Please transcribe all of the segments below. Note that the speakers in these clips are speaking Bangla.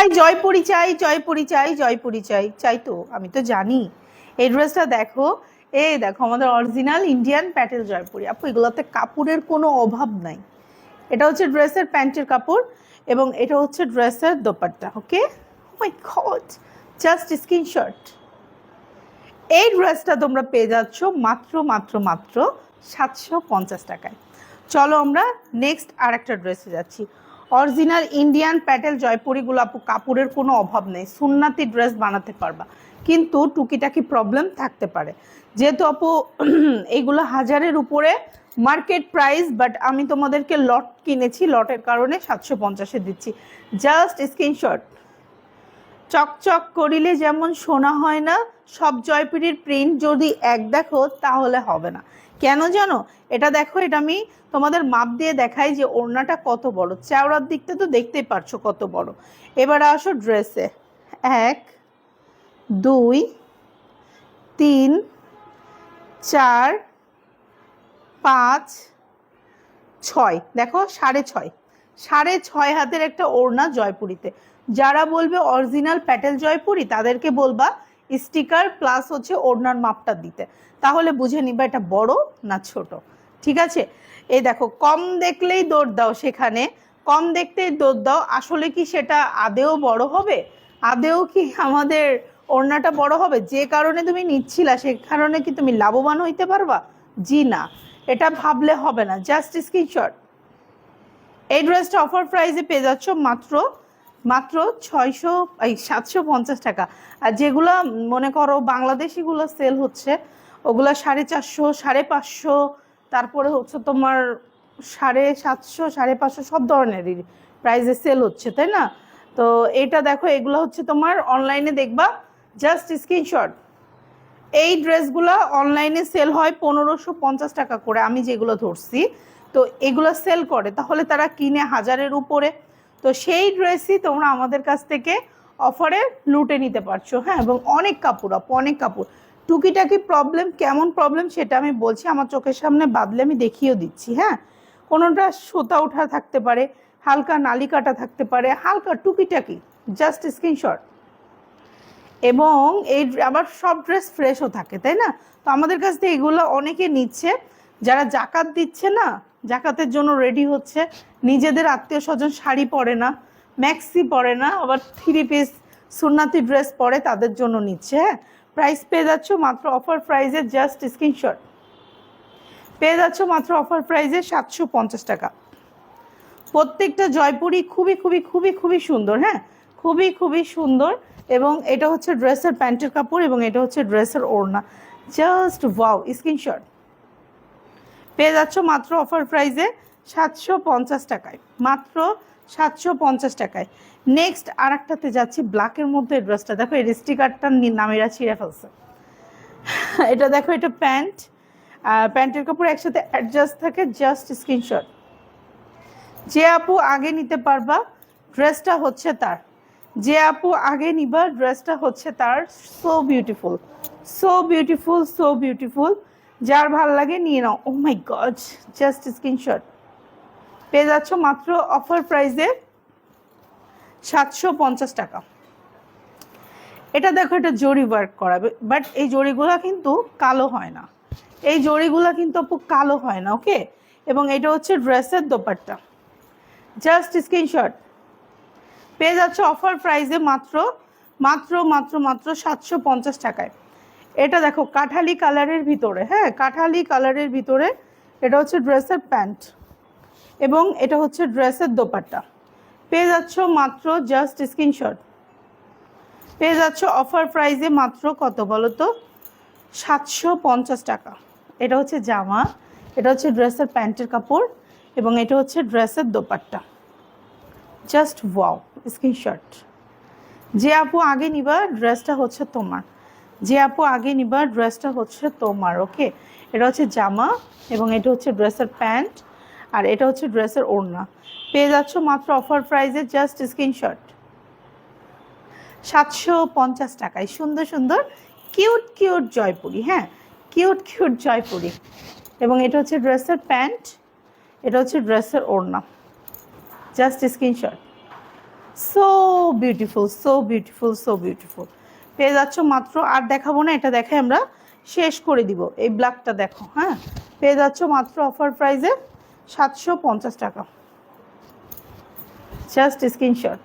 চাই জয়পুরি চাই জয়পুরি চাই জয়পুরি চাই চাই তো, আমি তো জানি। এই ড্রেসটা দেখো। এই দেখো, আমাদের অরিজিনাল ইন্ডিয়ান প্যাটেল জয়পুরি আপু, এগুলোতে কাপড়ের কোনো অভাব নাই। এটা হচ্ছে ড্রেসের প্যান্টের কাপড় এবং এটা হচ্ছে ড্রেসের dupatta, okay? My God just screenshot এই ড্রেসটা তোমরা পেয়ে যাচ্ছ মাত্র মাত্র মাত্র সাতশো পঞ্চাশ টাকায়। চলো আমরা নেক্সট আর একটা ড্রেসে যাচ্ছি। অরিজিনাল ইন্ডিয়ান প্যাটেল জয়পুরিগুলো আপু কাপড়ের কোনো অভাব নেই। সুন্নাতি ড্রেস বানাতে পারবা। কিন্তু টুকিটাকি প্রবলেম থাকতে পারে। যেহেতু আপু এইগুলো হাজারের উপরে মার্কেট প্রাইস বাট আমি তোমাদেরকে লট কিনেছি লটের কারণে সাতশো পঞ্চাশে দিচ্ছি। জাস্ট স্ক্রিনশট চকচক করিলে যেমন শোনা হয় না, সব জয়পুরির প্রিন্ট যদি এক দেখো, তাহলে হবে না। কেন জানো? এটা দেখো, এটা আমি তোমাদের মাপ দিয়ে দেখাই যে ওড়নাটা কত বড়। চাওড়ার দিকটা তো দেখতেই পারছ কত বড়। এবার আসো ড্রেসে এক, দুই, তিন, চার, পাঁচ, ছয়। দেখো, সাড়ে ছয়। সাড়ে ছয় হাতের একটা ওড়না জয়পুরিতে। যারা বলবে অরিজিনাল প্যাটেল জয়পুরি, তাদেরকে বলবা স্টিকার প্লাস হচ্ছে ওড়নার মাপটা দিতে। তাহলে বুঝে নিবা এটা বড় না ছোট। ঠিক আছে? এই দেখো, কম দেখলেই দৌড় দাও সেখানে। কম দেখতেই দৌড় দাও। আসলে কি সেটা আদেও বড় হবে? আদেও কি আমাদের ওড়নাটা বড় হবে? যে কারণে তুমি নিচ্ছিলা, সে কারণে কি তুমি লাভবান হইতে পারবা? জি না। এটা ভাবলে হবে না। Just screenshot. এই ড্রেসটা অফার প্রাইসে পেয়ে যাচ্ছ মাত্র মাত্র ছয়শো, এই সাতশো পঞ্চাশ টাকা। আর যেগুলো, মনে করো, বাংলাদেশিগুলো সেল হচ্ছে, ওগুলো সাড়ে চারশো, সাড়ে পাঁচশো, তারপরে হচ্ছে তোমার সাড়ে সাতশো, সাড়ে পাঁচশো, সব ধরনেরই প্রাইসে সেল হচ্ছে, তাই না? তো এটা দেখো, এগুলো হচ্ছে তোমার অনলাইনে দেখবা জাস্ট স্ক্রিনশট এই ড্রেসগুলো অনলাইনে সেল হয় পনেরোশো পঞ্চাশ টাকা করে, আমি যেগুলো ধরছি। তো এগুলো সেল করে, তাহলে তারা কিনে হাজারের উপরে। তো সেই ড্রেসই তোমরা আমাদের কাছ থেকে অফারে লুটে নিতে পারছ হ্যাঁ? এবং অনেক কাপড়, আপ, অনেক কাপড়। টুকিটাকি প্রবলেম কেমন প্রবলেম সেটা আমি বলছি, আমার চোখের সামনে বাদলে আমি দেখিয়েও দিচ্ছি হ্যাঁ? কোনোটা সুতা ওঠা থাকতে পারে, হালকা নালিকাটা থাকতে পারে, হালকা টুকিটাকি জাস্ট স্ক্রিনশট এবং এই আবার সব ড্রেস ফ্রেশও থাকে, তাই না? তো আমাদের কাছ থেকে এগুলো অনেকে নিচ্ছে। যারা জাকাত দিচ্ছে না, জাকাতের জন্য রেডি হচ্ছে, নিজেদের আত্মীয় স্বজন শাড়ি পরে না ম্যাক্সি পরে না, আবার থ্রি পিস সুন্নাতি ড্রেস পরে তাদের জন্য নিচ্ছে হ্যাঁ? প্রাইস পেয়ে যাচ্ছ মাত্র অফার প্রাইসে জাস্ট স্ক্রিনশট পেয়ে যাচ্ছ মাত্র অফার প্রাইসে সাতশো পঞ্চাশ টাকা। প্রত্যেকটা জয়পুরি খুবই খুবই খুবই খুবই সুন্দর হ্যাঁ? খুবই খুবই সুন্দর এবং এটা হচ্ছে ড্রেসের প্যান্টের কাপড় এবং এটা হচ্ছে ড্রেসের ওড়না। জাস্ট ওয়াও স্ক্রিনশট পেয়ে যাচ্ছ মাত্র অফার প্রাইসে সাতশো পঞ্চাশ টাকায়। মাত্র সাতশো পঞ্চাশ টাকায়। নেক্সট আর একটাতে যাচ্ছি ব্ল্যাকের মধ্যে ড্রেসটা দেখো এই স্টিকারটা নামেরা ছিঁড়ে ফেলছে। এটা দেখো, এটা প্যান্ট। প্যান্টের কাপড় একসাথে অ্যাডজাস্ট থাকে জাস্ট স্ক্রিনশট যে আপু আগে নিতে পারবা ড্রেসটা হচ্ছে তার। যে আপু আগে নিবা ড্রেসটা হচ্ছে তার। So beautiful so beautiful so beautiful যার ভালো লাগে নিয়ে নাও। Oh my god just screenshot পেয়ে যাচ্ছ মাত্র অফার প্রাইসে সাতশো পঞ্চাশ টাকা। এটা দেখো, এটা জরি ওয়ার্ক করাবে বাট এই জরিগুলো কিন্তু কালো হয় না। এই জরিগুলো কিন্তু আপু কালো হয় না ওকে এবং এটা হচ্ছে ড্রেসের দোপাট্টা। জাস্ট স্ক্রিনশট পেয়ে যাচ্ছে অফার প্রাইসে মাত্র মাত্র মাত্র মাত্র সাতশো পঞ্চাশ টাকায়। এটা দেখো, কাঠালি কালারের ভিতরে হ্যাঁ কাঠালি কালারের ভিতরে এটা হচ্ছে ড্রেসের প্যান্ট এবং এটা হচ্ছে ড্রেসের দোপাট্টা। পেয়ে যাচ্ছ মাত্র জাস্ট স্ক্রিনশট পেয়ে যাচ্ছ অফার প্রাইসে মাত্র কত বলো তো? সাতশো পঞ্চাশ টাকা। এটা হচ্ছে জামা, এটা হচ্ছে ড্রেসের প্যান্টের কাপড় এবং এটা হচ্ছে ড্রেসের দোপাট্টা। জাস্ট ওয়াও স্ক্রিনশট যে আপু আগে নিবা, ড্রেসটা হচ্ছে তোমার। যে আপু, আগে নিবা ড্রেসটা হচ্ছে তোমার ওকে এটা হচ্ছে জামা এবং এটা হচ্ছে ড্রেসের প্যান্ট আর এটা হচ্ছে ড্রেসের ওড়না। পেয়ে যাচ্ছ মাত্র অফার প্রাইসে জাস্ট স্ক্রিনশট সাতশো পঞ্চাশ টাকায়। সুন্দর সুন্দর কিউট কিউট জয়পুরি হ্যাঁ? Cute cute Jaipuri. এবং এটা হচ্ছে ড্রেসের প্যান্ট এটা হচ্ছে ড্রেসের ওড়না। Just screenshot so beautiful so beautiful so beautiful পেয়ে যাচ্ছ, মাত্র আর দেখাবো না, এটা দেখে আমরা শেষ করে দিব। এই ব্ল্যাকটা দেখো হ্যাঁ? পেয়ে যাচ্ছ মাত্র অফার প্রাইসে সাতশো পঞ্চাশ টাকা। জাস্ট স্ক্রিনশট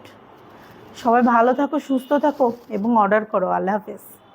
সবাই ভালো থাকো, সুস্থ থাকো এবং অর্ডার করো। আল্লাহ হাফেজ।